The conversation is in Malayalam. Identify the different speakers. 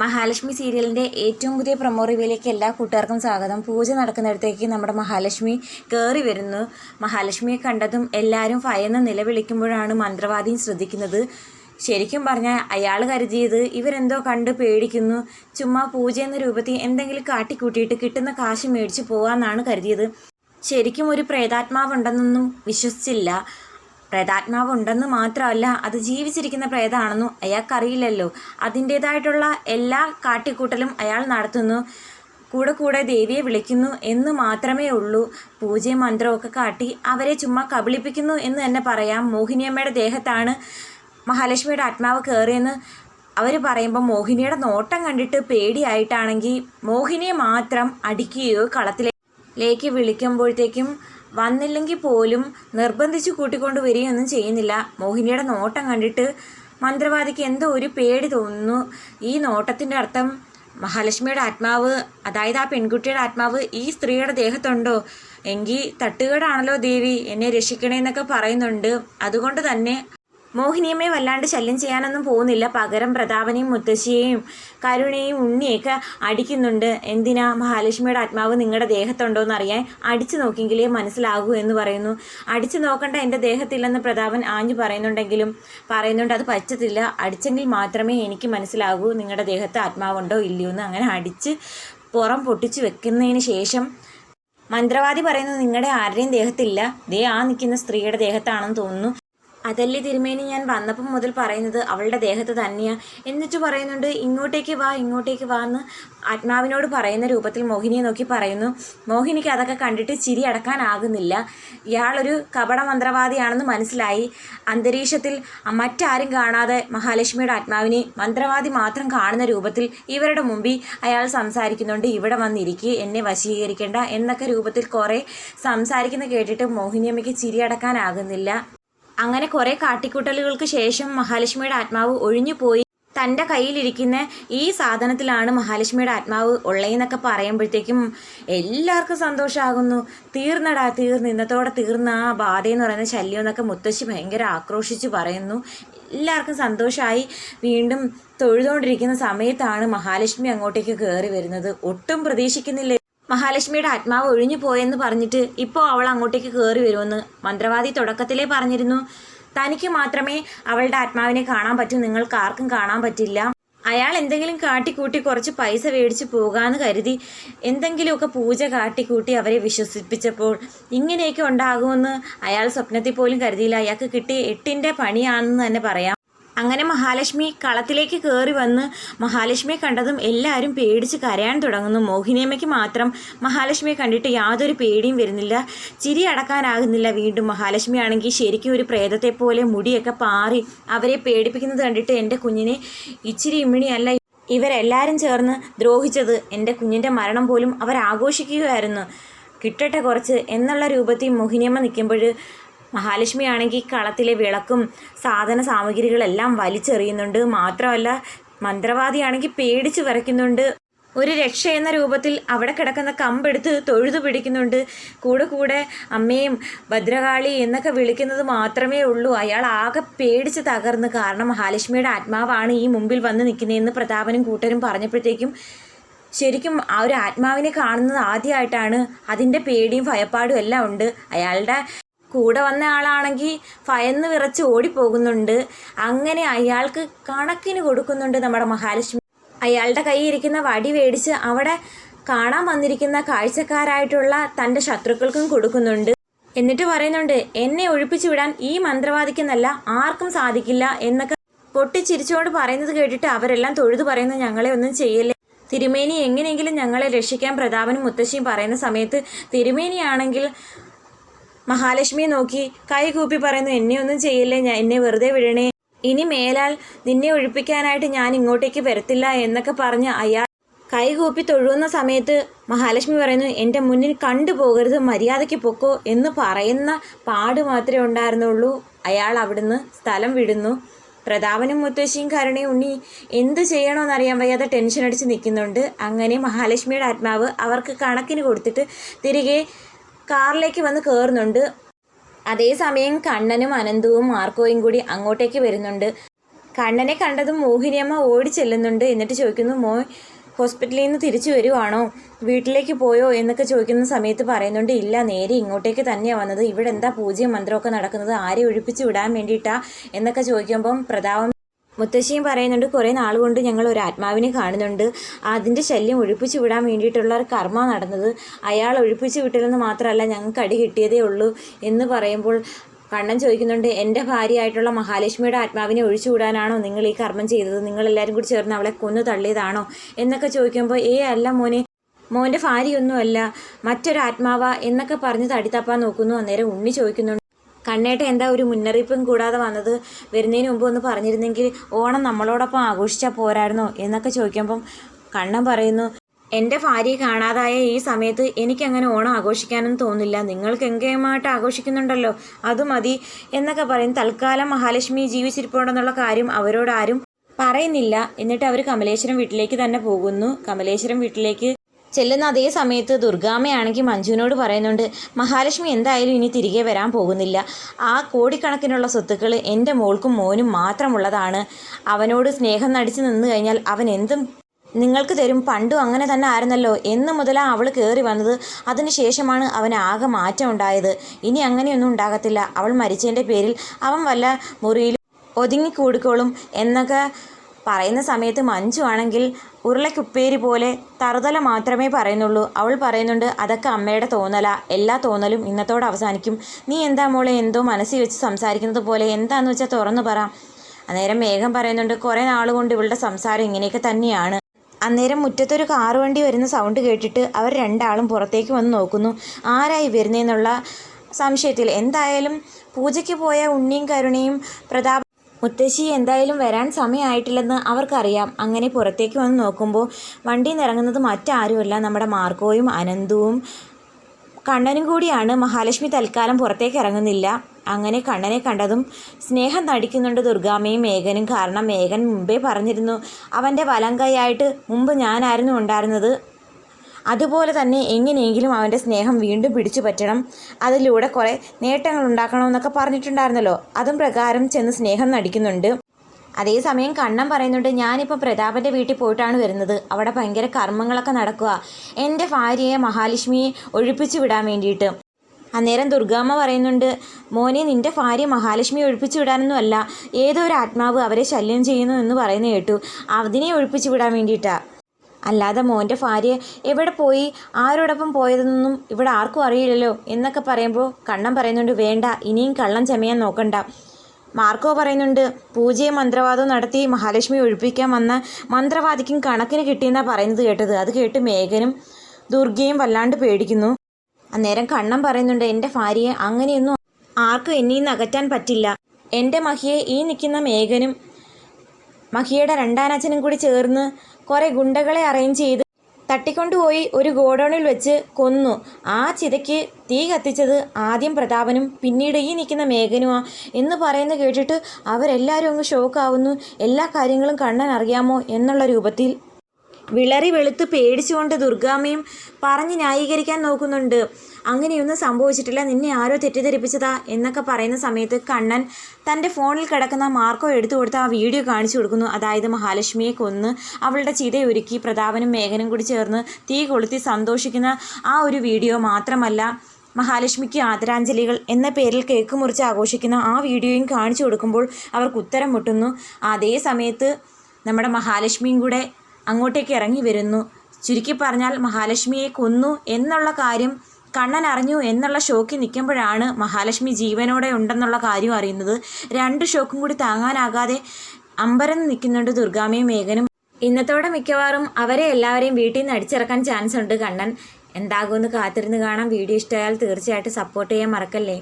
Speaker 1: മഹാലക്ഷ്മി സീരിയലിന്റെ ഏറ്റവും പുതിയ പ്രൊമോ റിവ്യൂയിലേക്ക് എല്ലാ കൂട്ടുകാർക്കും സ്വാഗതം. പൂജ നടക്കുന്നിടത്തേക്ക് നമ്മുടെ മഹാലക്ഷ്മി കയറി വരുന്നു. മഹാലക്ഷ്മിയെ കണ്ടതും എല്ലാവരും ഭയന്ന് നിലവിളിക്കുമ്പോഴാണ് മന്ത്രവാദിയും ശ്രദ്ധിക്കുന്നത്. ശരിക്കും പറഞ്ഞാൽ അയാൾ കരുതിയത് ഇവരെന്തോ കണ്ട് പേടിക്കുന്നു. ചുമ്മാ പൂജ എന്ന രൂപത്തിൽ എന്തെങ്കിലും കാട്ടിക്കൂട്ടിയിട്ട് കിട്ടുന്ന കാശ് മേടിച്ച് പോകാമെന്നാണ് കരുതിയത്. ശരിക്കും ഒരു പ്രേതാത്മാവുണ്ടെന്നൊന്നും വിശ്വസിച്ചില്ല. പ്രേതാത്മാവ് ഉണ്ടെന്ന് മാത്രമല്ല അത് ജീവിച്ചിരിക്കുന്ന പ്രേതാണെന്നും അയാൾക്കറിയില്ലല്ലോ. അതിന്റേതായിട്ടുള്ള എല്ലാ കാട്ടിക്കൂട്ടലും അയാൾ നടത്തുന്നു. കൂടെ കൂടെ ദേവിയെ വിളിക്കുന്നു എന്ന് മാത്രമേ ഉള്ളൂ. പൂജയും മന്ത്രമൊക്കെ കാട്ടി അവരെ ചുമ്മാ കബളിപ്പിക്കുന്നു എന്ന് തന്നെ പറയാം. മോഹിനിയമ്മയുടെ ദേഹത്താണ് മഹാലക്ഷ്മിയുടെ ആത്മാവ് കയറിയെന്ന് അവർ പറയുമ്പോൾ മോഹിനിയുടെ നോട്ടം കണ്ടിട്ട് പേടിയായിട്ടാണെങ്കിൽ മോഹിനിയെ മാത്രം അടിക്കുകയോ കളത്തിലേക്ക് വിളിക്കുമ്പോഴത്തേക്കും വന്നില്ലെങ്കിൽ പോലും നിർബന്ധിച്ച് കൂട്ടിക്കൊണ്ട് വരികയൊന്നും ചെയ്യുന്നില്ല. മോഹിനിയുടെ നോട്ടം കണ്ടിട്ട് മന്ത്രവാദിക്ക് എന്തോ ഒരു പേടി തോന്നുന്നു. ഈ നോട്ടത്തിന്റെ അർത്ഥം മഹാലക്ഷ്മിയുടെ ആത്മാവ് അതായത് ആ പെൺകുട്ടിയുടെ ആത്മാവ് ഈ സ്ത്രീയുടെ ദേഹത്തുണ്ടോ? എങ്കിൽ തട്ടുകേടാണല്ലോ ദേവി എന്നെ രക്ഷിക്കണേന്നൊക്കെ പറയുന്നുണ്ട്. അതുകൊണ്ട് തന്നെ മോഹിനിയമ്മയെ വല്ലാണ്ട് ശല്യം ചെയ്യാനൊന്നും പോകുന്നില്ല. പകരം പ്രതാപനെയും മുത്തശ്ശിയെയും കരുണയും ഉണ്ണിയൊക്കെ അടിക്കുന്നുണ്ട്. എന്തിനാ മഹാലക്ഷ്മിയുടെ ആത്മാവ് നിങ്ങളുടെ ദേഹത്തുണ്ടോയെന്ന് അറിയാൻ അടിച്ചു നോക്കിയെങ്കിലേ മനസ്സിലാകൂ എന്ന് പറയുന്നു. അടിച്ചു നോക്കേണ്ട എന്റെ ദേഹത്തില്ലെന്ന് പ്രതാപൻ ആഞ്ഞു പറയുന്നുണ്ടെങ്കിലും പറയുന്നുണ്ട് അത് പറ്റത്തില്ല. അടിച്ചെങ്കിൽ മാത്രമേ എനിക്ക് മനസ്സിലാകൂ നിങ്ങളുടെ ദേഹത്ത് ആത്മാവുണ്ടോ ഇല്ലയോ എന്ന് അങ്ങനെ അടിച്ച് പുറം പൊട്ടിച്ച് വെക്കുന്നതിന് ശേഷം മന്ത്രവാദി പറയുന്നത് നിങ്ങളുടെ ആരുടെയും ദേഹത്തില്ല. ദേ ആ നിൽക്കുന്ന സ്ത്രീയുടെ ദേഹത്താണെന്ന് തോന്നുന്നു. അതല്ലേ തിരുമേനി ഞാൻ വന്നപ്പം മുതൽ പറയുന്നത് അവളുടെ ദേഹത്ത് തന്നെയാണ് എന്നിട്ട് പറയുന്നുണ്ട് ഇങ്ങോട്ടേക്ക് വാ ഇങ്ങോട്ടേക്ക് വാ എന്ന് ആത്മാവിനോട് പറയുന്ന രൂപത്തിൽ മോഹിനിയെ നോക്കി പറയുന്നു. മോഹിനിക്ക് അതൊക്കെ കണ്ടിട്ട് ചിരി അടക്കാനാകുന്നില്ല. ഇയാളൊരു കപട മന്ത്രവാദിയാണെന്ന് മനസ്സിലായി. അന്തരീക്ഷത്തിൽ മറ്റാരും കാണാതെ മഹാലക്ഷ്മിയുടെ ആത്മാവിനെ മന്ത്രവാദി മാത്രം കാണുന്ന രൂപത്തിൽ ഇവരുടെ മുമ്പിൽ അയാൾ സംസാരിക്കുന്നുണ്ട്. ഇവിടെ വന്നിരിക്കുക എന്നെ വശീകരിക്കേണ്ട എന്നൊക്കെ രൂപത്തിൽ കുറേ സംസാരിക്കുന്ന കേട്ടിട്ട് മോഹിനിയമ്മയ്ക്ക് ചിരി അടക്കാനാകുന്നില്ല. അങ്ങനെ കുറേ കാട്ടിക്കൂട്ടലുകൾക്ക് ശേഷം മഹാലക്ഷ്മിയുടെ ആത്മാവ് ഒഴിഞ്ഞുപോയി തന്റെ കയ്യിലിരിക്കുന്ന ഈ സാധനത്തിലാണ് മഹാലക്ഷ്മിയുടെ ആത്മാവ് ഉള്ളതെന്നൊക്കെ പറയുമ്പോഴത്തേക്കും എല്ലാവർക്കും സന്തോഷമാകുന്നു തീർന്നടാ തീർന്ന്. ഇന്നത്തോടെ തീർന്ന ആ ബാധയെന്ന് പറയുന്ന ശല്യം എന്നൊക്കെ മുത്തശ്ശി ഭയങ്കര ആക്രോശിച്ച് പറയുന്നു. എല്ലാവർക്കും സന്തോഷമായി വീണ്ടും തൊഴുതുകൊണ്ടിരിക്കുന്ന സമയത്താണ് മഹാലക്ഷ്മി അങ്ങോട്ടേക്ക് കയറി വരുന്നത്. ഒട്ടും പ്രതീക്ഷിക്കുന്നില്ല മഹാലക്ഷ്മിയുടെ ആത്മാവ് ഒഴിഞ്ഞു പോയെന്ന് പറഞ്ഞിട്ട് ഇപ്പോൾ അവൾ അങ്ങോട്ടേക്ക് കയറി വരുമെന്ന് മന്ത്രവാദി തുടക്കത്തിലേ പറഞ്ഞിരുന്നു. തനിക്ക് മാത്രമേ അവളുടെ ആത്മാവിനെ കാണാൻ പറ്റൂ. നിങ്ങൾക്ക് ആർക്കും കാണാൻ പറ്റില്ല. അയാൾ എന്തെങ്കിലും കാട്ടിക്കൂട്ടി കുറച്ച് പൈസ മേടിച്ച് പോകാമെന്ന് കരുതി എന്തെങ്കിലുമൊക്കെ പൂജ കാട്ടിക്കൂട്ടി അവരെ വിശ്വസിപ്പിച്ചപ്പോൾ ഇങ്ങനെയൊക്കെ ഉണ്ടാകുമെന്ന് അയാൾ സ്വപ്നത്തിൽ പോലും കരുതിയില്ല. അയാൾക്ക് കിട്ടിയ എട്ടിന്റെ പണിയാണെന്ന് തന്നെ പറയാം. അങ്ങനെ മഹാലക്ഷ്മി കളത്തിലേക്ക് കയറി വന്ന് മഹാലക്ഷ്മിയെ കണ്ടതും എല്ലാവരും പേടിച്ച് കരയാൻ തുടങ്ങുന്നു. മോഹിനിയമ്മയ്ക്ക് മാത്രം മഹാലക്ഷ്മിയെ കണ്ടിട്ട് യാതൊരു പേടിയും വരുന്നില്ല. ചിരി അടക്കാനാകുന്നില്ല വീണ്ടും. മഹാലക്ഷ്മി ആണെങ്കിൽ ശരിക്കും ഒരു പ്രേതത്തെ പോലെ മുടിയൊക്കെ പാറി അവരെ പേടിപ്പിക്കുന്നത് കണ്ടിട്ട് എന്റെ കുഞ്ഞിനെ ഇച്ചിരി ഇമ്മിണിയല്ല ഇവരെല്ലാവരും ചേർന്ന് ദ്രോഹിച്ചത് എന്റെ കുഞ്ഞിന്റെ മരണം പോലും അവരാഘോഷിക്കുകയായിരുന്നു കിട്ടട്ടെ കുറച്ച് എന്നുള്ള രൂപത്തിൽ മോഹിനിയമ്മ നിൽക്കുമ്പോൾ മഹാലക്ഷ്മി ആണെങ്കിൽ കളത്തിലെ വിളക്കും സാധന സാമഗ്രികളെല്ലാം വലിച്ചെറിയുന്നുണ്ട്. മാത്രമല്ല മന്ത്രവാദിയാണെങ്കിൽ പേടിച്ച് വരയ്ക്കുന്നുണ്ട് ഒരു രക്ഷ എന്ന രൂപത്തിൽ അവിടെ കിടക്കുന്ന കമ്പെടുത്ത് തൊഴുതു പിടിക്കുന്നുണ്ട്. കൂടെ കൂടെ അമ്മയും ഭദ്രകാളി എന്നൊക്കെ വിളിക്കുന്നത് മാത്രമേ ഉള്ളൂ. അയാൾ ആകെ പേടിച്ച് തകർന്ന് കാരണം മഹാലക്ഷ്മിയുടെ ആത്മാവാണ് ഈ മുമ്പിൽ വന്ന് നിൽക്കുന്നതെന്ന് പ്രതാപനും കൂട്ടരും പറഞ്ഞപ്പോഴത്തേക്കും ശരിക്കും ആ ഒരു ആത്മാവിനെ കാണുന്നത് ആദ്യമായിട്ടാണ്. അതിന്റെ പേടിയും ഭയപ്പാടും എല്ലാം ഉണ്ട്. അയാളുടെ കൂടെ വന്ന ആളാണെങ്കിൽ ഭയന്ന് വിറച്ച് ഓടിപ്പോകുന്നുണ്ട്. അങ്ങനെ അയാൾക്ക് കണക്കിന് കൊടുക്കുന്നുണ്ട് നമ്മുടെ മഹാലക്ഷ്മി. അയാളുടെ കയ്യിൽ ഇരിക്കുന്ന വടി മേടിച്ച് അവിടെ കാണാൻ വന്നിരിക്കുന്ന കാഴ്ചക്കാരായിട്ടുള്ള തന്റെ ശത്രുക്കൾക്കും കൊടുക്കുന്നുണ്ട്. എന്നിട്ട് പറയുന്നുണ്ട് എന്നെ ഒഴിപ്പിച്ചു വിടാൻ ഈ മന്ത്രവാദിക്കെന്നല്ല ആർക്കും സാധിക്കില്ല എന്നൊക്കെ പൊട്ടിച്ചിരിച്ചുകൊണ്ട് പറയുന്നത് കേട്ടിട്ട് അവരെല്ലാം തൊഴുതു പറയുന്നത് ഞങ്ങളെ ഒന്നും ചെയ്യല്ലേ. തിരുമേനി എങ്ങനെയെങ്കിലും ഞങ്ങളെ രക്ഷിക്കാൻ പ്രതാപനും മുത്തശ്ശിയും പറയുന്ന സമയത്ത് തിരുമേനിയാണെങ്കിൽ മഹാലക്ഷ്മിയെ നോക്കി കൈകൂപ്പി പറയുന്നു എന്നെ ഒന്നും ചെയ്യില്ലേ? ഞാൻ എന്നെ വെറുതെ വിടണേ. ഇനി മേലാൽ നിന്നെ ഒഴിപ്പിക്കാനായിട്ട് ഞാൻ ഇങ്ങോട്ടേക്ക് വരത്തില്ല എന്നൊക്കെ പറഞ്ഞ് അയാൾ കൈകൂപ്പി തൊഴുന്ന സമയത്ത് മഹാലക്ഷ്മി പറയുന്നു എന്റെ മുന്നിൽ കണ്ടു പോകരുത് മര്യാദയ്ക്ക് പൊക്കോ എന്ന് പറയുന്ന പാട് മാത്രമേ ഉണ്ടായിരുന്നുള്ളൂ. അയാൾ അവിടുന്ന് സ്ഥലം വിടുന്നു. പ്രതാപനും മുത്തശ്ശിയും കരുണയും ഉണ്ണി എന്ത് ചെയ്യണമെന്നറിയാൻ വയ്യാതെ ടെൻഷൻ അടിച്ച് നിൽക്കുന്നുണ്ട്. അങ്ങനെ മഹാലക്ഷ്മിയുടെ ആത്മാവ് അവർക്ക് കണക്കിന് കൊടുത്തിട്ട് തിരികെ കാറിലേക്ക് വന്ന് കയറുന്നുണ്ട് അതേസമയം കണ്ണനും അനന്തവും മാർക്കോയും കൂടി അങ്ങോട്ടേക്ക് വരുന്നുണ്ട്. കണ്ണനെ കണ്ടതും മോഹിനിയമ്മ ഓടി ചെല്ലുന്നുണ്ട്. എന്നിട്ട് ചോദിക്കുന്നു മോ ഹോസ്പിറ്റലിൽ നിന്ന് തിരിച്ചു വരുവാണോ? വീട്ടിലേക്ക് പോയോ? എന്നൊക്കെ ചോദിക്കുന്ന സമയത്ത് പറയുന്നുണ്ട് ഇല്ല നേരെ ഇങ്ങോട്ടേക്ക് തന്നെയാണ് വന്നത്. ഇവിടെ എന്താ പൂജയും മന്ത്രമൊക്കെ നടക്കുന്നത്? ആരെ ഒഴിപ്പിച്ചു വിടാൻ വേണ്ടിയിട്ടാ? എന്നൊക്കെ ചോദിക്കുമ്പം പ്രതാപം മുത്തശ്ശിയും പറയുന്നുണ്ട് കുറേ നാൾ കൊണ്ട് ഞങ്ങൾ ഒരു ആത്മാവിനെ കാണുന്നുണ്ട്. അതിന്റെ ശല്യം ഒഴിപ്പിച്ചു വിടാൻ വേണ്ടിയിട്ടുള്ള ഒരു കർമ്മ നടന്നത്. അയാൾ ഒഴിപ്പിച്ചു വിട്ടില്ലെന്ന് മാത്രമല്ല ഞങ്ങൾക്ക് അടി കിട്ടിയതേ ഉള്ളൂ. എന്ന് പറയുമ്പോൾ കണ്ണൻ ചോദിക്കുന്നുണ്ട് എന്റെ ഭാര്യയായിട്ടുള്ള മഹാലക്ഷ്മിയുടെ ആത്മാവിനെ ഒഴിച്ചുവിടാനാണോ നിങ്ങൾ ഈ കർമ്മം ചെയ്തത്? നിങ്ങളെല്ലാവരും കൂടി ചേർന്ന് അവളെ കൊന്നു തള്ളിയതാണോ? എന്നൊക്കെ ചോദിക്കുമ്പോൾ ഏ അല്ല മോനെ മോന്റെ ഭാര്യയൊന്നുമല്ല. മറ്റൊരു ആത്മാവ എന്നൊക്കെ പറഞ്ഞ് തടിത്തപ്പാൻ നോക്കുന്നു. അന്നേരം ഉണ്ണി ചോദിക്കുന്നുണ്ട് കണ്ണേട്ട എന്താ ഒരു മുന്നറിയിപ്പും കൂടാതെ വന്നത്? വരുന്നതിന് മുമ്പ് ഒന്ന് പറഞ്ഞിരുന്നെങ്കിൽ ഓണം നമ്മളോടൊപ്പം ആഘോഷിച്ചാൽ പോരായിരുന്നോ? എന്നൊക്കെ ചോദിക്കുമ്പം കണ്ണൻ പറയുന്നു എന്റെ ഭാര്യയെ കാണാതായ ഈ സമയത്ത് എനിക്കങ്ങനെ ഓണം ആഘോഷിക്കാനൊന്നും തോന്നില്ല നിങ്ങൾക്ക് എങ്കേമായിട്ട് ആഘോഷിക്കുന്നുണ്ടല്ലോ. അത് മതി എന്നൊക്കെ പറയും തൽക്കാലം മഹാലക്ഷ്മി ജീവിച്ചിരിപ്പുണ്ടെന്നുള്ള കാര്യം അവരോടാരും പറയുന്നില്ല. എന്നിട്ട് അവർ കമലേശ്വരം വീട്ടിലേക്ക് തന്നെ പോകുന്നു. കമലേശ്വരം വീട്ടിലേക്ക് ചെല്ലുന്ന അതേ സമയത്ത് ദുർഗാമ്മയാണെങ്കിൽ മഞ്ജുവിനോട് പറയുന്നുണ്ട് മഹാലക്ഷ്മി എന്തായാലും ഇനി തിരികെ വരാൻ പോകുന്നില്ല. ആ കോടിക്കണക്കിനുള്ള സ്വത്തുക്കൾ എന്റെ മോൾക്കും മോനും മാത്രമുള്ളതാണ്. അവനോട് സ്നേഹം നടിച്ചു നിന്ന് കഴിഞ്ഞാൽ അവൻ എന്തും നിങ്ങൾക്ക് തരും. പണ്ടും അങ്ങനെ തന്നെ ആയിരുന്നല്ലോ. എന്ന് മുതലാണ് അവൾ കയറി വന്നത്. അതിനുശേഷമാണ് അവന് ആകെ മാറ്റം ഉണ്ടായത്. ഇനി അങ്ങനെയൊന്നും ഉണ്ടാകത്തില്ല. അവൾ മരിച്ചതിന്റെ പേരിൽ അവൻ വല്ല മുറിയിൽ ഒതുങ്ങിക്കൂടിക്കോളും എന്നൊക്കെ പറയുന്ന സമയത്ത് മഞ്ജു ആണെങ്കിൽ ഉരുളക്കുപ്പേരി പോലെ തറുതല മാത്രമേ പറയുന്നുള്ളൂ. അവൾ പറയുന്നുണ്ട് അതൊക്കെ അമ്മയുടെ തോന്നല. എല്ലാ തോന്നലും ഇന്നത്തോടെ അവസാനിക്കും. നീ എന്താ മോളെ എന്തോ മനസ്സിൽ വെച്ച് സംസാരിക്കുന്നത് പോലെ? എന്താന്ന് വെച്ചാൽ തുറന്നു പറ. അന്നേരം മേഘം പറയുന്നുണ്ട് കുറേ നാൾ കൊണ്ട് ഇവളുടെ സംസാരം ഇങ്ങനെയൊക്കെ തന്നെയാണ്. അന്നേരം മുറ്റത്തൊരു കാറ് വണ്ടി വരുന്ന സൗണ്ട് കേട്ടിട്ട് അവർ രണ്ടാളും പുറത്തേക്ക് വന്ന് നോക്കുന്നു. ആരായി വരുന്നതെന്നുള്ള സംശയത്തിൽ? എന്തായാലും പൂജയ്ക്ക് പോയ ഉണ്ണിയും കരുണയും പ്രതാപ മുത്തശ്ശി എന്തായാലും വരാൻ സമയമായിട്ടില്ലെന്ന് അവർക്കറിയാം. അങ്ങനെ പുറത്തേക്ക് വന്ന് നോക്കുമ്പോൾ വണ്ടി നിറങ്ങുന്നത് മറ്റാരുമല്ല. നമ്മുടെ മാർക്കോയും അനന്തവും കണ്ണനും കൂടിയാണ്. മഹാലക്ഷ്മി തൽക്കാലം പുറത്തേക്ക് ഇറങ്ങുന്നില്ല. അങ്ങനെ കണ്ണനെ കണ്ടതും സ്നേഹം നടിക്കുന്നുണ്ട് ദുർഗാമ്മയും മേഘനും. കാരണം മേഘൻ മുമ്പേ പറഞ്ഞിരുന്നു അവന്റെ വലം കൈയായിട്ട് മുമ്പ് ഞാനായിരുന്നു ഉണ്ടായിരുന്നത്. അതുപോലെ തന്നെ എങ്ങനെയെങ്കിലും അവന്റെ സ്നേഹം വീണ്ടും പിടിച്ചു പറ്റണം. അതിലൂടെ കുറേ നേട്ടങ്ങൾ ഉണ്ടാക്കണമെന്നൊക്കെ പറഞ്ഞിട്ടുണ്ടായിരുന്നല്ലോ. അതും പ്രകാരം ചെന്ന് സ്നേഹം നടിക്കുന്നുണ്ട്. അതേസമയം കണ്ണം പറയുന്നുണ്ട് ഞാനിപ്പോൾ പ്രതാപന്റെ വീട്ടിൽ പോയിട്ടാണ് വരുന്നത്. അവിടെ ഭയങ്കര കർമ്മങ്ങളൊക്കെ നടക്കുക. എന്റെ ഭാര്യയെ മഹാലക്ഷ്മിയെ ഒഴിപ്പിച്ചു വിടാൻ വേണ്ടിയിട്ട്. അന്നേരം ദുർഗാമ്മ പറയുന്നുണ്ട് മോനെ നിന്റെ ഭാര്യ മഹാലക്ഷ്മി ഒഴിപ്പിച്ചു വിടാനൊന്നും അല്ല. ഏതോ ഒരു ആത്മാവ് അവരെ ശല്യം ചെയ്യുന്നു എന്ന് പറയുന്നത് കേട്ടു. അതിനെ ഒഴിപ്പിച്ചു വിടാൻ വേണ്ടിയിട്ടാണ് അല്ലാതെ മോന്റെ ഭാര്യ എവിടെ പോയി? ആരോടൊപ്പം പോയതെന്നൊന്നും ഇവിടെ ആർക്കും അറിയില്ലല്ലോ എന്നൊക്കെ പറയുമ്പോൾ കണ്ണൻ പറയുന്നുണ്ട് വേണ്ട ഇനിയും കള്ളം ചമയാൻ നോക്കണ്ട. മാർക്കോ പറയുന്നുണ്ട് പൂജയും മന്ത്രവാദവും നടത്തി മഹാലക്ഷ്മി ഒഴിപ്പിക്കാൻ വന്ന മന്ത്രവാദിക്കും കണക്കിന് കിട്ടിയെന്നാണ് പറയുന്നത് കേട്ടത്. അത് കേട്ട് മേഘനും ദുർഗയും വല്ലാണ്ട് പേടിക്കുന്നു. അന്നേരം കണ്ണൻ പറയുന്നുണ്ട് എന്റെ ഭാര്യയെ അങ്ങനെയൊന്നും ആർക്കും എന്നിൽ നകറ്റാൻ പറ്റില്ല. എന്റെ മഹിയെ ഈ നിൽക്കുന്ന മേഘനും മഹിയുടെ രണ്ടാനച്ഛനും കൂടി ചേർന്ന് കുറേ ഗുണ്ടകളെ അറേഞ്ച് ചെയ്ത് തട്ടിക്കൊണ്ടുപോയി ഒരു ഗോഡൗണിൽ വെച്ച് കൊന്നു. ആ ചിതയ്ക്ക് തീ കത്തിച്ചത് ആദ്യം പ്രതാപനും പിന്നീട് ഈ നിൽക്കുന്ന മേഘനുമാ എന്ന് പറയുന്നത് കേട്ടിട്ട് അവരെല്ലാവരും അങ്ങ് ഷോക്കാവുന്നു എല്ലാ കാര്യങ്ങളും കണ്ണൻ അറിയാമോ എന്നുള്ള രൂപത്തിൽ വിളറി വെളുത്ത് പേടിച്ചുകൊണ്ട് ദുർഗാമ്മയും പറഞ്ഞ് ന്യായീകരിക്കാൻ നോക്കുന്നുണ്ട്. അങ്ങനെയൊന്നും സംഭവിച്ചിട്ടില്ല. നിന്നെ ആരോ തെറ്റിദ്ധരിപ്പിച്ചതാ എന്നൊക്കെ പറയുന്ന സമയത്ത് കണ്ണൻ തന്റെ ഫോണിൽ കിടക്കുന്ന മാർക്കോ എടുത്തു കൊടുത്ത് ആ വീഡിയോ കാണിച്ചു കൊടുക്കുന്നു. അതായത് മഹാലക്ഷ്മിയെ കൊന്ന് അവളുടെ ചിതയൊരുക്കി പ്രതാപനും മേഘനും കൂടി ചേർന്ന് തീ കൊളുത്തി സന്തോഷിക്കുന്ന ആ ഒരു വീഡിയോ മാത്രമല്ല മഹാലക്ഷ്മിക്ക് ആദരാഞ്ജലികൾ എന്ന പേരിൽ കേക്ക് മുറിച്ച് ആഘോഷിക്കുന്ന ആ വീഡിയോയും കാണിച്ചു കൊടുക്കുമ്പോൾ അവർക്ക് ഉത്തരം മുട്ടുന്നു. അതേ സമയത്ത് നമ്മുടെ മഹാലക്ഷ്മിയും കൂടെ അങ്ങോട്ടേക്ക് ഇറങ്ങി വരുന്നു. ചുരുക്കി പറഞ്ഞാൽ മഹാലക്ഷ്മിയെ കൊന്നു എന്നുള്ള കാര്യം കണ്ണൻ അറിഞ്ഞു എന്നുള്ള ഷോക്കിൽ നിൽക്കുമ്പോഴാണ് മഹാലക്ഷ്മി ജീവനോടെ ഉണ്ടെന്നുള്ള കാര്യം അറിയുന്നത്. രണ്ട് ഷോക്കും കൂടി താങ്ങാനാകാതെ അമ്പരന്ന് നിൽക്കുന്നുണ്ട് ദുർഗാമയും മേഘനും. ഇന്നത്തോടെ മിക്കവാറും അവരെ എല്ലാവരെയും വീട്ടിൽ നിന്ന് അടിച്ചിറക്കാൻ ചാൻസ് ഉണ്ട് കണ്ണൻ. എന്താകുമെന്ന് കാത്തിരുന്ന് കാണാം. വീഡിയോ ഇഷ്ടമായാൽ തീർച്ചയായിട്ടും സപ്പോർട്ട് ചെയ്യാൻ മറക്കല്ലേ?